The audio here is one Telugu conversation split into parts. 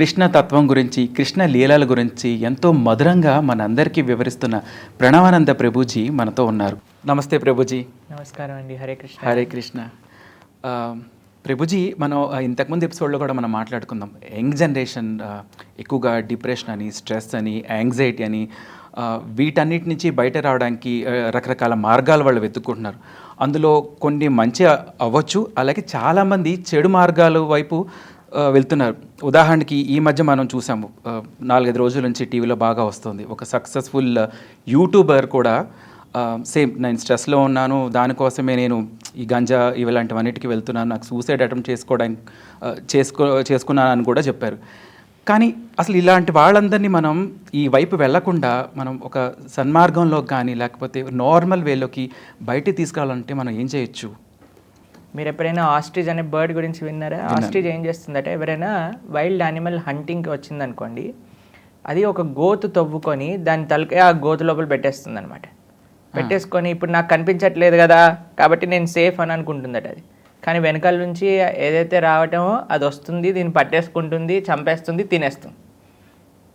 కృష్ణ తత్వం గురించి కృష్ణ లీలల గురించి ఎంతో మధురంగా మనందరికీ వివరిస్తున్న ప్రణవానంద ప్రభుజీ మనతో ఉన్నారు. నమస్తే ప్రభుజీ. నమస్కారం అండి. హరే కృష్ణ. హరే కృష్ణ. ప్రభుజీ మనం ఇంతకుముందు ఎపిసోడ్లో కూడా మనం మాట్లాడుకుందాం. యంగ్ జనరేషన్ ఎక్కువగా డిప్రెషన్ అని స్ట్రెస్ అని యాంగ్జైటీ అని వీటన్నిటి నుంచి బయట రావడానికి రకరకాల మార్గాలు వాళ్ళు వెతుక్కుంటున్నారు. అందులో కొన్ని మంచి అవ్వచ్చు అలాగే చాలామంది చెడు మార్గాల వైపు వెళ్తున్నారు. ఉదాహరణకి ఈ మధ్య మనం చూసాము నాలుగైదు రోజుల నుంచి టీవీలో బాగా వస్తుంది. ఒక సక్సెస్ఫుల్ యూట్యూబర్ కూడా సేమ్ నేను స్ట్రెస్లో ఉన్నాను దానికోసమే నేను ఈ గంజా ఇలాంటివన్నిటికి వెళ్తున్నాను నాకు సూసైడ్ అటెంప్ట్ చేసుకోవడానికి చేసుకో చేసుకున్నాను అని కూడా చెప్పారు. కానీ అసలు ఇలాంటి వాళ్ళందరినీ మనం ఈ వైపు వెళ్ళకుండా మనం ఒక సన్మార్గంలో కానీ లేకపోతే నార్మల్ వేలోకి బయట తీసుకురావాలంటే మనం ఏం చేయొచ్చు? మీరు ఎప్పుడైనా ఆస్ట్రిజ్ అనే బర్డ్ గురించి విన్నారా? ఆస్ట్రిజ్ ఏం చేస్తుందంటే ఎవరైనా వైల్డ్ యానిమల్ హంటింగ్కి వచ్చిందనుకోండి అది ఒక గోతు తవ్వుకొని దాని తలకే ఆ గోతు లోపల పెట్టేస్తుంది అనమాట పెట్టేసుకొని ఇప్పుడు నాకు కనిపించట్లేదు కదా కాబట్టి నేను సేఫ్ అని అనుకుంటుందట అది. కానీ వెనకాల నుంచి ఏదైతే రావటమో అది వస్తుంది దీన్ని పట్టేసుకుంటుంది చంపేస్తుంది తినేస్తుంది.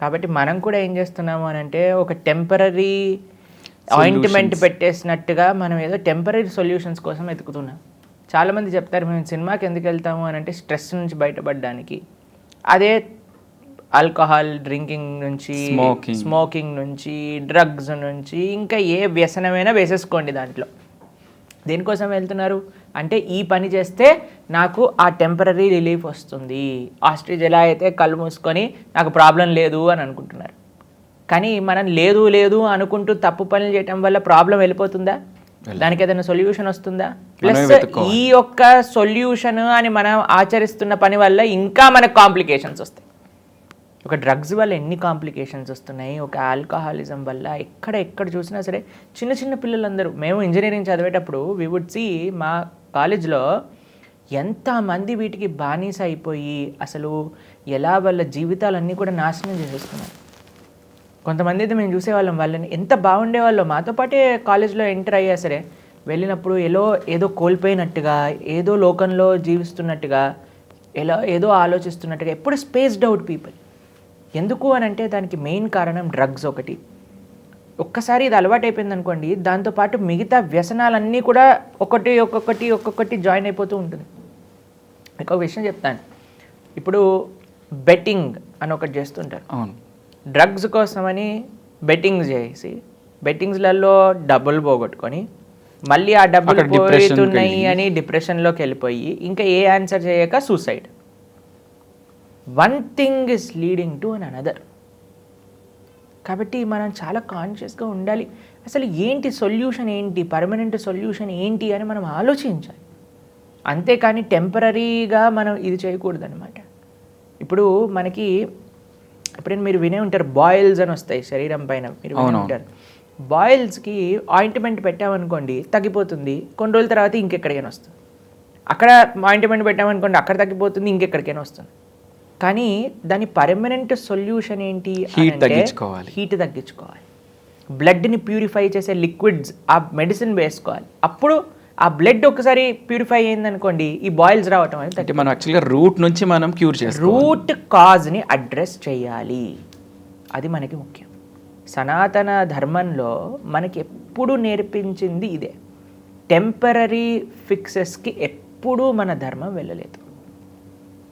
కాబట్టి మనం కూడా ఏం చేస్తున్నాము అని అంటే ఒక టెంపరీ ఆయింట్మెంట్ పెట్టేసినట్టుగా మనం ఏదో టెంపరీ సొల్యూషన్స్ కోసం వెతుకుతున్నాం. చాలామంది చెప్తారు మేము సినిమాకి ఎందుకు వెళ్తాము? అని అంటే స్ట్రెస్ నుంచి బయటపడడానికి. అదే ఆల్కహాల్ డ్రింకింగ్ నుంచి. స్మోకింగ్. నుంచి డ్రగ్స్ నుంచి ఇంకా ఏ వ్యసనమైనా వేసేసుకోండి దాంట్లో. దేనికోసం వెళ్తున్నారు? అంటే ఈ పని చేస్తే నాకు ఆ టెంపరీ రిలీఫ్ వస్తుంది. ఆస్ట్రిజ్ ఎలా అయితే కళ్ళు మూసుకొని నాకు ప్రాబ్లం లేదు అని అనుకుంటున్నారు. కానీ మనం లేదు లేదు అనుకుంటూ తప్పు పనులు చేయటం వల్ల ప్రాబ్లం వెళ్ళిపోతుందా? దానికి ఏదైనా సొల్యూషన్ వస్తుందా? ప్లస్. ఈ యొక్క సొల్యూషన్ అని మనం ఆచరిస్తున్న పని వల్ల ఇంకా మనకు కాంప్లికేషన్స్ వస్తాయి. ఒక డ్రగ్స్ వల్ల ఎన్ని కాంప్లికేషన్స్ వస్తున్నాయి? ఒక ఆల్కహాలిజం వల్ల ఎక్కడ ఎక్కడ చూసినా సరే చిన్న చిన్న పిల్లలందరూ మేము ఇంజనీరింగ్ చదివేటప్పుడు వి వుడ్ సి మా కాలేజ్లో ఎంతమంది వీటికి బానిస అయిపోయి అసలు ఎలా వాళ్ళ జీవితాలన్నీ కూడా నాశనం చేసేస్తున్నారు కొంతమంది అయితే మేము చూసేవాళ్ళం వాళ్ళని ఎంత బాగుండేవాళ్ళో. మాతో పాటే కాలేజ్లో ఎంటర్ అయ్యా సరే. వెళ్ళినప్పుడు ఏదో ఏదో కోల్పోయినట్టుగా ఏదో లోకంలో జీవిస్తున్నట్టుగా ఎలా ఏదో ఆలోచిస్తున్నట్టుగా ఎప్పుడు స్పేస్డ్ అవుట్ పీపుల్ ఎందుకు అని అంటే దానికి మెయిన్ కారణం డ్రగ్స్ ఒకటి. ఒక్కసారి ఇది అలవాటు అయిపోయింది అనుకోండి దాంతోపాటు మిగతా వ్యసనాలన్నీ కూడా ఒకటి ఒక్కొక్కటి ఒక్కొక్కటి జాయిన్ అయిపోతూ ఉంటుంది. ఇంకొక విషయం చెప్తాను. ఇప్పుడు బెట్టింగ్ అని ఒకటి చేస్తుంటారు. అవును. డ్రగ్స్ కోసమని బెట్టింగ్ చేసి బెట్టింగ్స్లలో డబ్బులు పోగొట్టుకొని మళ్ళీ ఆ డబ్బులు పోతున్నాయి. అని డిప్రెషన్లోకి వెళ్ళిపోయి ఇంకా ఏ ఆన్సర్ చేయక suicide. One thing is leading to an another. కాబట్టి మనం చాలా కాన్షియస్గా ఉండాలి. అసలు ఏంటి సొల్యూషన్ ఏంటి? పర్మనెంట్ సొల్యూషన్ ఏంటి అని మనం ఆలోచించాలి. అంతేకాని టెంపరీగా మనం ఇది చేయకూడదు అనమాట ఇప్పుడు మనకి ఎప్పుడైనా మీరు వినే ఉంటారు బాయిల్స్ అని వస్తాయి శరీరం పైన మీరు వినే. ఉంటారు. బాయిల్స్కి ఆయింట్మెంట్ పెట్టామనుకోండి తగ్గిపోతుంది. కొన్ని రోజుల తర్వాత ఇంకెక్కడికైనా వస్తుంది. అక్కడ ఆయింట్మెంట్ పెట్టామనుకోండి అక్కడ తగ్గిపోతుంది ఇంకెక్కడికైనా వస్తుంది. కానీ దాని పర్మనెంట్ సొల్యూషన్ ఏంటి తగ్గించుకోవాలి. హీట్ తగ్గించుకోవాలి. బ్లడ్ని ప్యూరిఫై చేసే లిక్విడ్స్ ఆ మెడిసిన్ వేసుకోవాలి. అప్పుడు ఆ బ్లడ్ ఒకసారి ప్యూరిఫై అయిందనుకోండి ఈ బాయిల్స్ రావటం అనేది అంటే మనం యాక్చువల్గా రూట్ నుంచి మనం క్యూర్ చేస్తాం రూట్ కాజ్ని అడ్రస్ చేయాలి. అది మనకి ముఖ్యం. సనాతన ధర్మంలో మనకి ఎప్పుడు నేర్పించింది ఇదే. టెంపరీ ఫిక్సెస్కి ఎప్పుడూ మన ధర్మం వెళ్ళలేదు.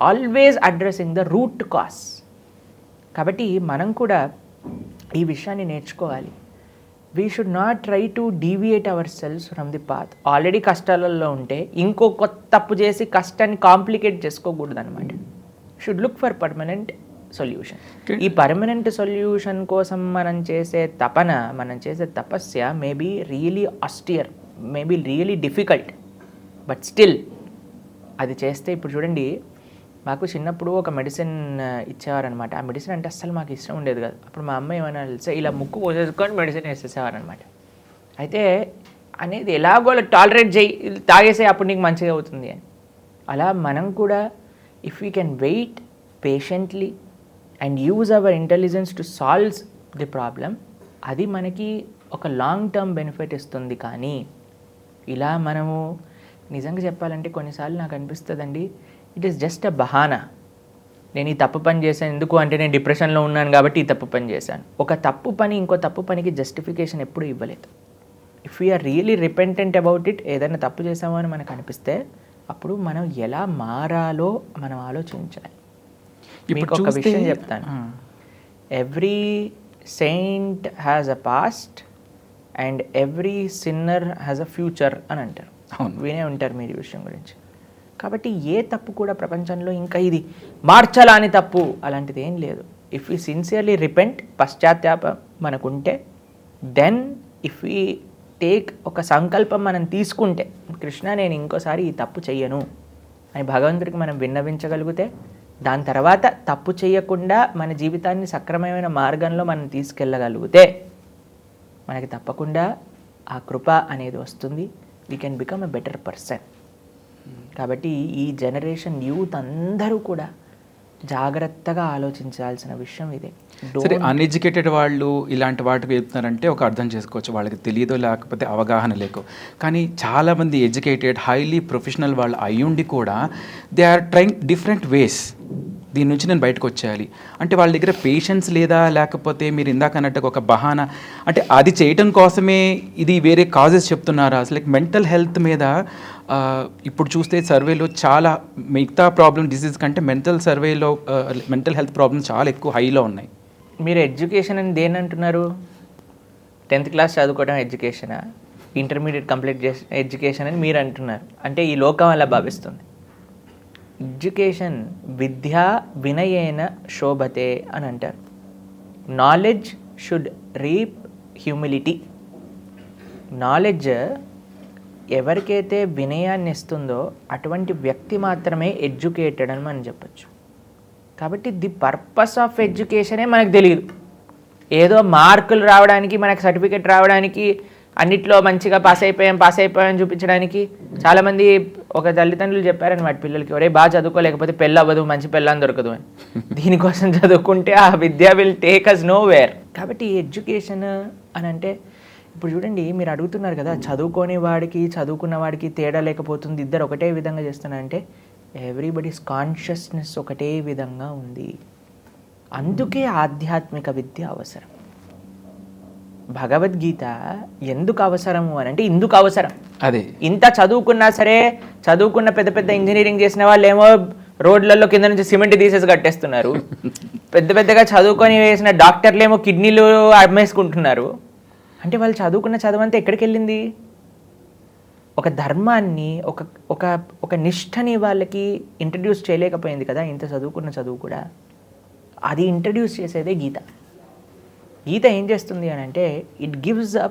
Always addressing the root cause కాబట్టి మనం కూడా ఈ విషయాన్ని నేర్చుకోవాలి. We should not try to deviate our selves from the path already కష్టాలలో ఉంటే ఇంకో కొత్త తప్పు చేసి కష్టాన్ని కాంప్లికేట్ చేసుకోకూడదు అనమాట should look for permanent solution ఈ పర్మనెంట్ సొల్యూషన్ కోసం మనం చేసే తపన మనం చేసే తపస్య maybe really austere maybe really difficult but still అది చేస్తే ఇప్పుడు చూడండి మాకు చిన్నప్పుడు ఒక మెడిసిన్ ఇచ్చేవారనమాట ఆ మెడిసిన్ అంటే అస్సలు మాకు ఇష్టం ఉండేది కాదు. అప్పుడు మా అమ్మ ఏమైనా తెలిసే ఇలా ముక్కు పోసేసుకొని మెడిసిన్ వేసేసేవారనమాట అయితే అనేది ఎలాగో టాలరేట్ చేయి తాగేసే అప్పుడు నీకు మంచిగా అవుతుంది అని. అలా మనం కూడా if you can wait patiently and use our intelligence to solves the problem అది మనకి ఒక లాంగ్ టర్మ్ బెనిఫిట్ ఇస్తుంది. కానీ ఇలా మనము నిజంగా చెప్పాలంటే కొన్నిసార్లు నాకు అనిపిస్తుందండి ఇట్ ఈస్ జస్ట్ అ బహానా నేను ఈ తప్పు పని చేశాను ఎందుకు అంటే నేను డిప్రెషన్లో ఉన్నాను కాబట్టి ఈ తప్పు పని చేశాను. ఒక తప్పు పని ఇంకో తప్పు పనికి జస్టిఫికేషన్ ఎప్పుడూ ఇవ్వలేదు. If we are really repentant about it ఏదైనా తప్పు చేసామో అని మనకు అనిపిస్తే అప్పుడు మనం ఎలా మారాలో మనం ఆలోచించాలి. మీకు ఒక విషయం చెప్తాను. Every saint has a past and every sinner has a future అని అంటారు. వినే ఉంటారు మీరు ఈ విషయం గురించి. కాబట్టి ఏ తప్పు కూడా ప్రపంచంలో ఇంకా ఇది మార్చాలని తప్పు అలాంటిది ఏం లేదు. ఇఫ్ యూ సిన్సియర్లీ రిపెంట్ పశ్చాత్తాపం మనకుంటే దెన్ ఇఫ్ ఈ టేక్ ఒక సంకల్పం మనం తీసుకుంటే కృష్ణ నేను ఇంకోసారి ఈ తప్పు చెయ్యను అని భగవంతుడికి మనం విన్నవించగలిగితే దాని తర్వాత తప్పు చేయకుండా మన జీవితాన్ని సక్రమమైన మార్గంలో మనం తీసుకెళ్ళగలిగితే మనకి తప్పకుండా ఆ కృప అనేది వస్తుంది. We can become a better person కాబట్టి ఈ జనరేషన్ యూత్ అందరూ కూడా జాగ్రత్తగా ఆలోచించాల్సిన విషయం ఇదే. సరే అన్ఎడ్యుకేటెడ్ వాళ్ళు ఇలాంటి వాటికి వెళ్తున్నారంటే ఒక అర్థం చేసుకోవచ్చు. వాళ్ళకి తెలియదో లేకపోతే అవగాహన లేకో. కానీ చాలామంది ఎడ్యుకేటెడ్ హైలీ ప్రొఫెషనల్ వాళ్ళు అయ్యుండి కూడా they are trying different ways. దీని నుంచి నేను బయటకు వచ్చేయాలి. అంటే వాళ్ళ దగ్గర పేషెన్స్ లేదా? లేకపోతే మీరు ఇందాక అన్నట్టుగా ఒక బహానా? అంటే అది చేయటం కోసమే ఇది వేరే కాజెస్ చెప్తున్నారా? అసలు మెంటల్ హెల్త్ మీద ఇప్పుడు చూస్తే సర్వేలో చాలా మిగతా ప్రాబ్లం డిసీజ్ కంటే మెంటల్ సర్వేలో మెంటల్ హెల్త్ ప్రాబ్లమ్స్ చాలా ఎక్కువ హైలో ఉన్నాయి. మీరు ఎడ్యుకేషన్ అని దేని అంటున్నారు? టెన్త్ క్లాస్ చదువుకోవడం ఎడ్యుకేషనా ఇంటర్మీడియట్ కంప్లీట్ చేసి ఎడ్యుకేషన్ అని మీరు అంటున్నారు. అంటే ఈ లోకం అలా భావిస్తుంది. ఎడ్యుకేషన్ విద్యా వినయేన శోభతే అని అంటారు. Knowledge should reap humility knowledge ఎవరికైతే వినయాన్ని ఇస్తుందో అటువంటి వ్యక్తి మాత్రమే ఎడ్యుకేటెడ్ అని మనం చెప్పచ్చు. కాబట్టి ది పర్పస్ ఆఫ్ ఎడ్యుకేషనే మనకు తెలియదు ఏదో మార్కులు రావడానికి మనకు సర్టిఫికేట్ రావడానికి అన్నిట్లో మంచిగా పాస్ అయిపోయాం పాస్ అయిపోయాం చూపించడానికి చాలామంది ఒక తల్లిదండ్రులు చెప్పారని వాటి పిల్లలకి ఒరే బాగా చదువుకోలేకపోతే పెళ్ళి అవ్వదు మంచి పెళ్ళని దొరకదు అని. దీనికోసం చదువుకుంటే ఆ విద్య will take us nowhere కాబట్టి ఎడ్యుకేషన్ అని అంటే ఇప్పుడు చూడండి మీరు అడుగుతున్నారు కదా చదువుకోని వాడికి చదువుకున్న వాడికి తేడా లేకపోతుంది ఇద్దరు ఒకటే విధంగా చేస్తున్నారంటే ఎవ్రీబడీస్ కాన్షియస్నెస్ ఒకటే విధంగా ఉంది. అందుకే ఆధ్యాత్మిక విద్య అవసరం. భగవద్గీత ఎందుకు అవసరము అని అంటే ఇందుకు అవసరం. అదే. ఇంత చదువుకున్నా సరే చదువుకున్న పెద్ద పెద్ద ఇంజనీరింగ్ చేసిన వాళ్ళు ఏమో రోడ్లలో కింద నుంచి సిమెంట్ తీసేసి కట్టేస్తున్నారు. పెద్ద పెద్దగా చదువుకొని వేసిన డాక్టర్లు ఏమో కిడ్నీలు అమ్మేసుకుంటున్నారు. అంటే వాళ్ళు చదువుకున్న చదువంతా ఎక్కడికి వెళ్ళింది ఒక ధర్మాన్ని ఒక ఒక ఒక నిష్టని వాళ్ళకి ఇంట్రడ్యూస్ చేయలేకపోయింది కదా ఇంత చదువుకున్న చదువు కూడా. అది ఇంట్రడ్యూస్ చేసేదే గీత. గీత ఏం చేస్తుంది అని అంటే it gives a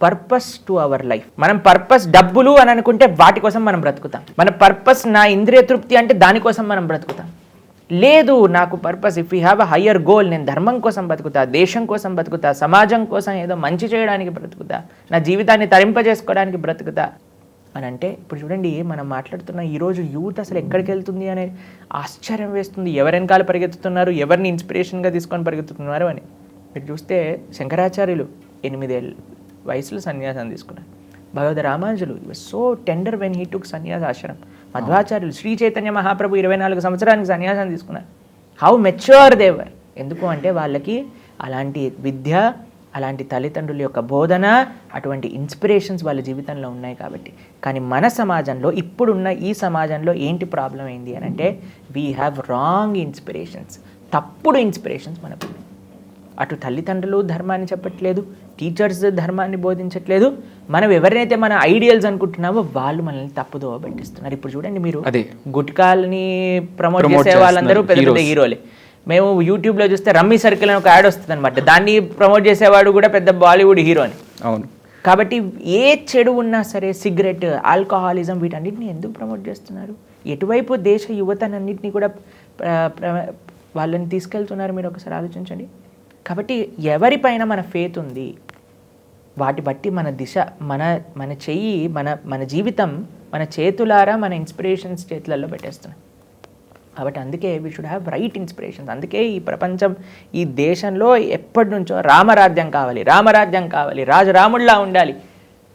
purpose to our life మనం పర్పస్ డబ్బులు అని అనుకుంటే వాటి కోసం మనం బ్రతుకుతాం. మన పర్పస్ నా ఇంద్రియ తృప్తి అంటే దానికోసం మనం బ్రతుకుతాం. లేదు నాకు purpose if you have a higher goal నేను ధర్మం కోసం బతుకుతా దేశం కోసం బతుకుతా సమాజం కోసం ఏదో మంచి చేయడానికి బ్రతుకుతా నా జీవితాన్ని తరింపజేసుకోవడానికి బ్రతుకుతా అని అంటే ఇప్పుడు చూడండి మనం మాట్లాడుతున్న ఈరోజు యూత్ అసలు ఎక్కడికి వెళ్తుంది అనే ఆశ్చర్యం వేస్తుంది. ఎవరి వెనకాల పరిగెత్తుతున్నారు? ఎవరిని ఇన్స్పిరేషన్గా తీసుకొని పరిగెత్తుతున్నారు అని. మీరు చూస్తే శంకరాచార్యులు ఎనిమిదేళ్ళ వయసులో సన్యాసం తీసుకున్నారు. భగవద్ రామానుజులు so tender when he took సన్యాస ఆశ్రమం మధ్వాచార్యులు శ్రీ చైతన్య మహాప్రభు ఇరవై నాలుగు సంవత్సరానికి సన్యాసం తీసుకున్నారు. హౌ మెచ్యూర్ దేవర్ ఎందుకు అంటే వాళ్ళకి అలాంటి విద్య అలాంటి తల్లిదండ్రుల యొక్క బోధన అటువంటి ఇన్స్పిరేషన్స్ వాళ్ళ జీవితంలో ఉన్నాయి కాబట్టి. కానీ మన సమాజంలో ఇప్పుడున్న ఈ సమాజంలో ఏంటి ప్రాబ్లం ఏంటి అని అంటే వీ హ్యావ్ రాంగ్ ఇన్స్పిరేషన్స్ తప్పుడు ఇన్స్పిరేషన్స్ మనకు. అటు తల్లిదండ్రులు ధర్మాన్ని చెప్పట్లేదు టీచర్స్ ధర్మాన్ని బోధించట్లేదు. మనం ఎవరినైతే మన ఐడియల్స్ అనుకుంటున్నామో వాళ్ళు మనల్ని తప్పుదోవ పట్టిస్తున్నారు. ఇప్పుడు చూడండి మీరు అదే. గుట్కాల్ని ప్రమోట్ చేసే వాళ్ళందరూ పెద్ద పెద్ద. హీరోలే మేము యూట్యూబ్లో చూస్తే రమ్మీ సర్కిల్ అని ఒక యాడ్ వస్తుంది అనమాట దాన్ని ప్రమోట్ చేసేవాడు కూడా పెద్ద బాలీవుడ్ హీరో అని. అవును. కాబట్టి ఏ చెడు ఉన్నా సరే సిగరెట్ ఆల్కహాలిజం వీటన్నిటిని ఎందుకు ప్రమోట్ చేస్తున్నారు? ఎటువైపు దేశ యువతనన్నింటినీ కూడా వాళ్ళని తీసుకెళ్తున్నారు? మీరు ఒకసారి ఆలోచించండి. కాబట్టి ఎవరిపైన మన ఫేత్ ఉంది వాటి బట్టి మన దిశ మన మన చెయ్యి మన మన జీవితం మన చేతులారా మన ఇన్స్పిరేషన్స్ చేతులలో పెట్టేస్తున్నాం కాబట్టి అందుకే we should have right inspirations అందుకే ఈ ప్రపంచం ఈ దేశంలో ఎప్పటి నుంచో రామరాజ్యం కావాలి రామరాజ్యం కావాలి రాజు రాముడిలా ఉండాలి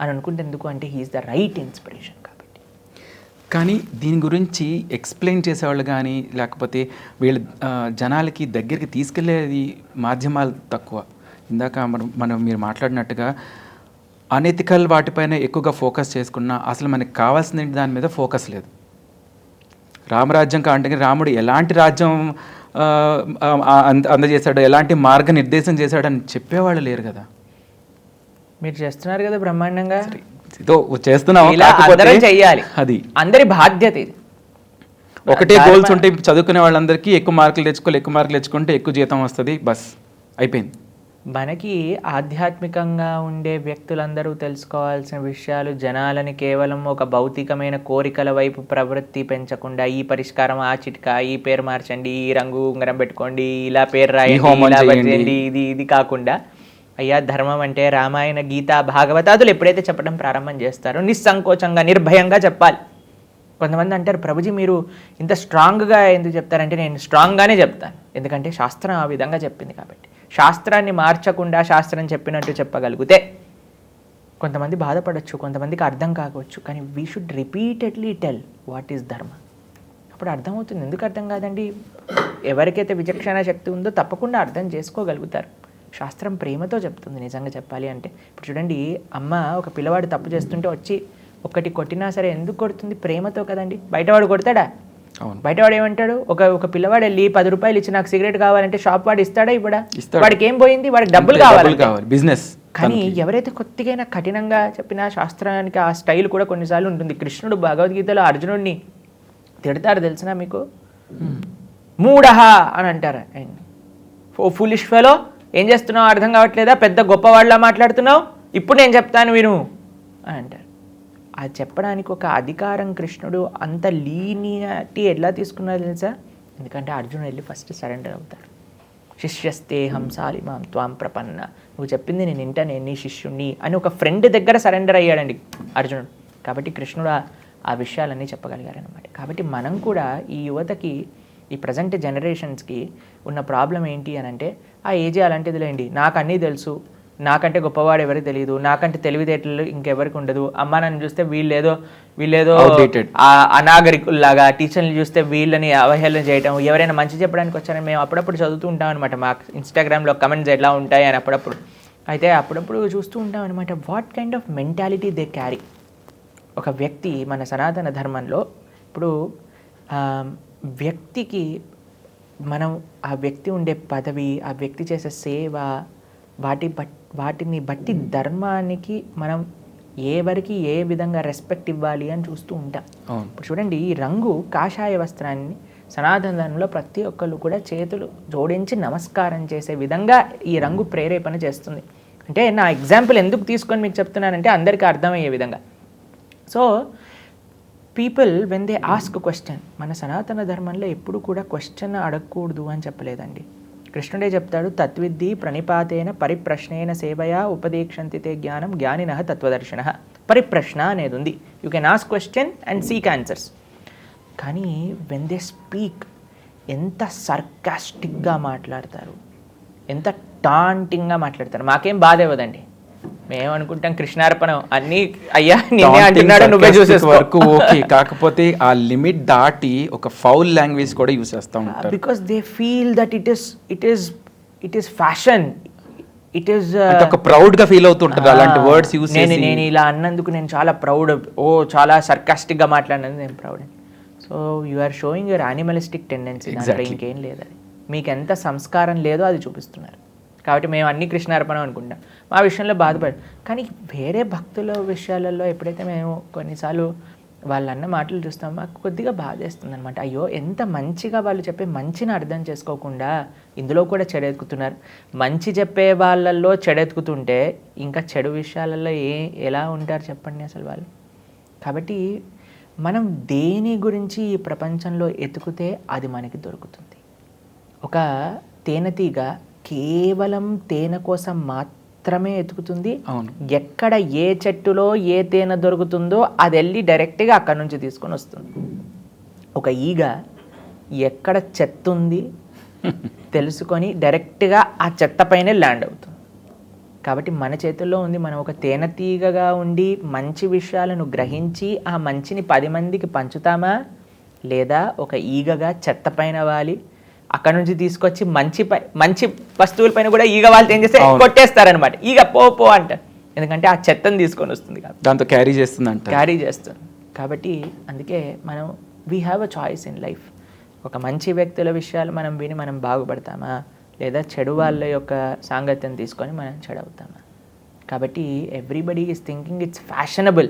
అని అనుకుంటే ఎందుకు అంటే హీఈస్ ద రైట్ ఇన్స్పిరేషన్ కానీ దీని గురించి ఎక్స్ప్లెయిన్ చేసేవాళ్ళు కానీ లేకపోతే వీళ్ళ జనాలకి దగ్గరికి తీసుకెళ్ళేది మాధ్యమాలు తక్కువ. ఇందాక మనం మనం మీరు మాట్లాడినట్టుగా అనెతికల్ వాటిపైన ఎక్కువగా ఫోకస్ చేసుకున్నా అసలు మనకి కావాల్సిన దాని మీద ఫోకస్ లేదు. రామరాజ్యం కాంటే రాముడు ఎలాంటి రాజ్యం అందజేశాడు ఎలాంటి మార్గ నిర్దేశం చేశాడు అని చెప్పేవాళ్ళు లేరు కదా. మీరు చేస్తున్నారు కదా బ్రహ్మాండంగా? ఇదో చేస్తున్నాం చెయ్యాలి. అది. అందరి బాధ్యత ఇది. ఒకటే గోల్స్ ఉంటే చదువుకునే వాళ్ళందరికీ ఎక్కువ మార్కులు తెచ్చుకోవాలి ఎక్కువ మార్కులు తెచ్చుకుంటే ఎక్కువ జీతం వస్తుంది. బస్. అయిపోయింది. మనకి ఆధ్యాత్మికంగా ఉండే వ్యక్తులందరూ తెలుసుకోవాల్సిన విషయాలు జనాలని కేవలం ఒక భౌతికమైన కోరికల వైపు ప్రవృత్తి పెంచకుండా ఈ పరిష్కారం ఆ చిట్కా ఈ పేరు మార్చండి ఈ రంగు ఉంగరం పెట్టుకోండి ఇలా పేరు రాయండి ఇది ఇది కాకుండా అయ్యా ధర్మం అంటే రామాయణ గీత భాగవతాదులు ఎప్పుడైతే చెప్పడం ప్రారంభం చేస్తారో నిస్సంకోచంగా నిర్భయంగా చెప్పాలి. కొంతమంది అంటారు ప్రభుజీ మీరు ఇంత స్ట్రాంగ్గా ఎందుకు చెప్తారంటే నేను స్ట్రాంగ్గానే చెప్తాను. ఎందుకంటే శాస్త్రం ఆ విధంగా చెప్పింది కాబట్టి. శాస్త్రాన్ని మార్చకుండా శాస్త్రం చెప్పినట్టు చెప్పగలిగితే కొంతమంది బాధపడవచ్చు కొంతమందికి అర్థం కావచ్చు కానీ we should repeatedly tell what is dharma అప్పుడు అర్థమవుతుంది. ఎందుకు అర్థం కాదండి? ఎవరికైతే విచక్షణ శక్తి ఉందో తప్పకుండా అర్థం చేసుకోగలుగుతారు. శాస్త్రం ప్రేమతో చెప్తుంది నిజంగా చెప్పాలి అంటే. ఇప్పుడు చూడండి అమ్మ ఒక పిల్లవాడు తప్పు చేస్తుంటే వచ్చి ఒకటి కొట్టినా సరే ఎందుకు కొడుతుంది? ప్రేమతో కదండి. బయటవాడు కొడతాడా? అవును. బయటవాడు ఏమంటాడు? ఒక ఒక పిల్లవాడు వెళ్ళి పది రూపాయలు ఇచ్చి నాకు సిగరెట్ కావాలంటే షాప్ వాడు ఇస్తాడా ఇవ్వడా? ఇస్తాడు. వాడికి ఏం పోయింది? వాడికి డబ్బులు కావాలి. బిజినెస్ కానీ ఎవరైతే కొద్దిగైనా కఠినంగా చెప్పిన శాస్త్రానికి ఆ స్టైల్ కూడా కొన్నిసార్లు ఉంటుంది. కృష్ణుడు భగవద్గీతలో అర్జునుడిని తిడతారు తెలిసిన మీకు? మూఢహ అని అంటారు ఓ ఫులిష్ ఫెలో ఏం చేస్తున్నావు? అర్థం కావట్లేదా? పెద్ద గొప్పవాళ్ళ మాట్లాడుతున్నావు? ఇప్పుడు నేను చెప్తాను విను అని అంటారు అది చెప్పడానికి ఒక అధికారం కృష్ణుడు అంత లీనియాటి ఎలా తీసుకున్నారు తెలుసా? ఎందుకంటే అర్జునుడు వెళ్ళి ఫస్ట్ సరెండర్ అవుతాడు. శిష్యస్తే హంసాలి మాం త్వాం ప్రపన్న. నువ్వు చెప్పింది నేను ఇంటనే నీ శిష్యుణ్ణి అని ఒక ఫ్రెండ్ దగ్గర సరెండర్ అయ్యాడండి అర్జునుడు. కాబట్టి కృష్ణుడు ఆ విషయాలన్నీ చెప్పగలిగారనమాట కాబట్టి మనం కూడా ఈ యువతకి ఈ ప్రజెంట్ జనరేషన్స్కి ఉన్న ప్రాబ్లం ఏంటి అని అంటే ఆ ఏజీ అలాంటిది లేండి నాకు అన్నీ తెలుసు. నాకంటే గొప్పవాడు ఎవరికి తెలియదు నాకంటే తెలివితేటలు ఇంకెవరికి ఉండదు. అమ్మ నన్ను చూస్తే వీళ్ళేదో వీళ్ళేదో అనాగరికుల్లాగా టీచర్లు చూస్తే వీళ్ళని అవహేళన చేయటం. ఎవరైనా మంచి చెప్పడానికి వచ్చారని మేము అప్పుడప్పుడు చదువుతూ ఉంటాం అనమాట మా ఇన్స్టాగ్రామ్లో కమెంట్స్ ఎట్లా ఉంటాయి అని అప్పుడప్పుడు. అయితే అప్పుడప్పుడు చూస్తూ ఉంటాం అనమాట what kind of mentality they carry ఒక వ్యక్తి మన సనాతన ధర్మంలో ఇప్పుడు వ్యక్తికి మనం ఆ వ్యక్తి ఉండే పదవి ఆ వ్యక్తి చేసే సేవ వాటి బట్ వాటిని బట్టి ధర్మానికి మనం ఎవరికి ఏ విధంగా రెస్పెక్ట్ ఇవ్వాలి అని చూస్తూ ఉంటాం. ఇప్పుడు చూడండి ఈ రంగు కాషాయ వస్త్రాన్ని సనాతన ధర్మంలో ప్రతి ఒక్కళ్ళు కూడా చేతులు జోడించి నమస్కారం చేసే విధంగా ఈ రంగు ప్రేరేపణ చేస్తుంది. అంటే నా ఎగ్జాంపుల్ ఎందుకు తీసుకొని మీకు చెప్తున్నానంటే అందరికీ అర్థమయ్యే విధంగా. So people when they ask question మన సనాతన ధర్మంలో ఎప్పుడు కూడా క్వశ్చన్ అడగకూడదు అని చెప్పలేదండి. కృష్ణుడే చెప్తాడు తత్విద్ది ప్రణిపాతేన పరిప్రశ్నేన సేవయా ఉపదేక్షంతితే జ్ఞానం జ్ఞానిన తత్వదర్శన. పరిప్రశ్న అనేది ఉంది. You can ask question and seek answers కానీ వెన్ దే స్పీక్ ఎంత సర్కాస్టిక్గా మాట్లాడతారు? ఎంత టాంటింగ్గా మాట్లాడతారు? మాకేం బాధ ఇవ్వదండి. మేము అనుకుంటాం కృష్ణార్పణం. అన్నీ అయ్యా నిన్నే అంటున్నాడు నువ్వే చూసేసుకో. వరకు ఓకే. కాకపోతే ఆ లిమిట్ దాటి ఒక ఫౌల్ లాంగ్వేజ్ కూడా యూస్ చేస్తూ ఉంటారు. Because they feel that it is it is it is fashion it is ఒక ప్రౌడ్గా ఫీల్ అవుతుంటారు అలాంటి వర్డ్స్ యూస్ నేను చేసి. నేను ఇలా అన్నందుకు నేను చాలా ప్రౌడ్ ఓ చాలా సర్కాస్టిక్గా మాట్లాడినందుకు నేను proud so you are showing your animalistic tendency. ఇంకేం లేదు అది. మీకు ఎంత సంస్కారం లేదో అది చూపిస్తున్నారు. కాబట్టి మేము అన్ని కృష్ణార్పణం అనుకుంటాం. మా విషయంలో బాధపడు కానీ వేరే భక్తుల విషయాలలో ఎప్పుడైతే మేము కొన్నిసార్లు వాళ్ళు అన్న మాటలు చూస్తాం మాకు కొద్దిగా బాధేస్తుంది అనమాట అయ్యో ఎంత మంచిగా వాళ్ళు చెప్పే మంచిని అర్థం చేసుకోకుండా ఇందులో కూడా చెడెత్తుకుతున్నారు మంచి చెప్పే వాళ్ళల్లో చెడెత్తుకుతుంటే ఇంకా చెడు విషయాలలో ఏ ఎలా ఉంటారు చెప్పండి అసలు వాళ్ళు? కాబట్టి మనం దేని గురించి ఈ ప్రపంచంలో ఎతుకుతే అది మనకి దొరుకుతుంది. ఒక తేనెతీగ కేవలం తేనె కోసం మాత్రమే ఎతుకుతుంది. అవును. ఎక్కడ ఏ చెట్టులో ఏ తేనె దొరుకుతుందో అది వెళ్ళి డైరెక్ట్గా అక్కడ నుంచి తీసుకొని వస్తుంది. ఒక ఈగ ఎక్కడ చెత్త ఉంది తెలుసుకొని డైరెక్ట్గా ఆ చెత్త పైనే ల్యాండ్ అవుతుంది. కాబట్టి మన చేతుల్లో ఉంది మనం ఒక తేనెతీగగా ఉండి మంచి విషయాలను గ్రహించి ఆ మంచిని పది మందికి పంచుతామా? లేదా ఒక ఈగగా చెత్త పైన వాలి? అక్కడ నుంచి తీసుకొచ్చి మంచి పై మంచి వస్తువుల పైన కూడా ఈగ వాళ్ళు ఏం చేస్తే. కొట్టేస్తారనమాట ఈగ పో పో అంటారు ఎందుకంటే ఆ చెత్తను తీసుకొని వస్తుంది కాబట్టి. దాంతో క్యారీ చేస్తుందంట. క్యారీ చేస్తుంది. కాబట్టి అందుకే మనం we have a choice in life ఒక మంచి వ్యక్తుల విషయాలు మనం విని మనం బాగుపడతామా? లేదా చెడు వాళ్ళ యొక్క సాంగత్యం తీసుకొని మనం చెడవుతామా? కాబట్టి everybody is thinking it's fashionable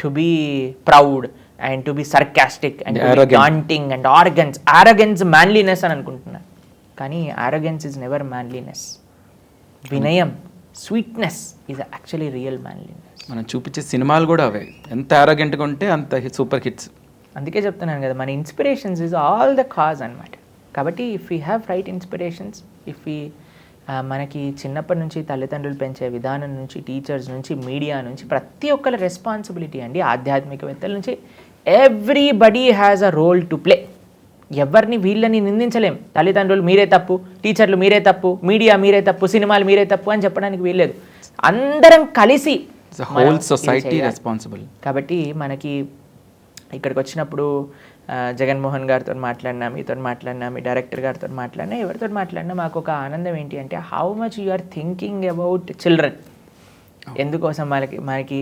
to be proud and to be sarcastic and. Daunting and organs arrogance manliness అని అనుకుంటున్నాను కానీ ఆరగెన్స్ ఇస్ నెవర్ మ్యాన్లీనెస్ వినయం sweetness is actually real manliness మనం చూపించే సినిమాలు కూడా అవే. ఎంత ఆరోగ్యంట్గా ఉంటే అంత సూపర్ హిట్స్ అందుకే చెప్తున్నాను కదా మన inspirations is all the cause అనమాట కాబట్టి if you have right inspirations if ఈ మనకి చిన్నప్పటి నుంచి తల్లిదండ్రులు పెంచే విధానం నుంచి టీచర్స్ నుంచి మీడియా నుంచి ప్రతి ఒక్కరి రెస్పాన్సిబిలిటీ అండి ఆధ్యాత్మికవేత్తల నుంచి everybody has a role to play ఎవరిని వీళ్ళని నిందించలేం. తల్లిదండ్రులు మీరే తప్పు టీచర్లు మీరే తప్పు మీడియా మీరే తప్పు సినిమాలు మీరే తప్పు అని చెప్పడానికి వీల్లేదు. అందరం కలిసి హోల్ సొసైటీ. రెస్పాన్సిబుల్ కాబట్టి మనకి ఇక్కడికి వచ్చినప్పుడు జగన్మోహన్ గారితో మాట్లాడినా మీతో మాట్లాడినా మీ డైరెక్టర్ గారితో మాట్లాడినా ఎవరితో మాట్లాడినా మాకు ఒక ఆనందం ఏంటి అంటే how much you are thinking about children ఎందుకోసం మనకి మనకి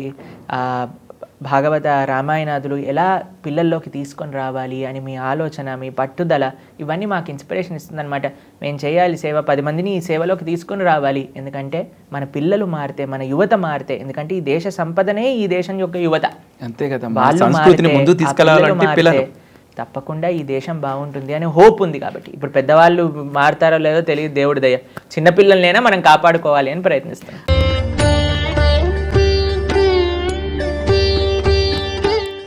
భాగవత రామాయణాదులు ఎలా పిల్లల్లోకి తీసుకొని రావాలి అని మీ ఆలోచన మీ పట్టుదల ఇవన్నీ మాకు ఇన్స్పిరేషన్ ఇస్తుందన్నమాట. మేము చేయాలి సేవ పది మందిని ఈ సేవలోకి తీసుకొని రావాలి. ఎందుకంటే మన పిల్లలు మారితే మన యువత మారితే ఎందుకంటే ఈ దేశ సంపదనే ఈ దేశం యొక్క యువత. అంతే కదా వాళ్ళు మారితే తప్పకుండా ఈ దేశం బాగుంటుంది అనే హోప్ ఉంది కాబట్టి. ఇప్పుడు పెద్దవాళ్ళు మారుతారో లేదో తెలియదు దేవుడి దయ. చిన్నపిల్లలనైనా మనం కాపాడుకోవాలి అని ప్రయత్నిస్తాం